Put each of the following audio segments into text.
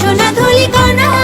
সোনা ধুলি কনা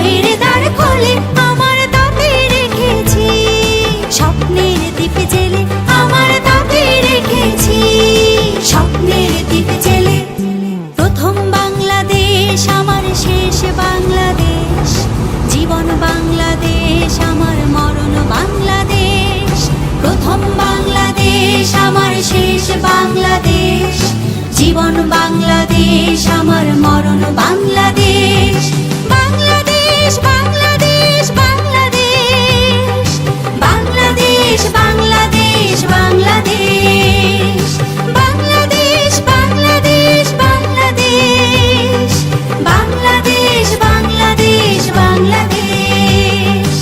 স্বপ্নের স্বপ্নের দ্বীপ জেলে, প্রথম বাংলাদেশ, আমার শেষ বাংলাদেশ। জীবন বাংলাদেশ, আমার মরণ বাংলাদেশ। প্রথম বাংলাদেশ, আমার শেষ বাংলাদেশ। জীবন বাংলাদেশ, আমার মরণ বাংলাদেশ। Widzisz wam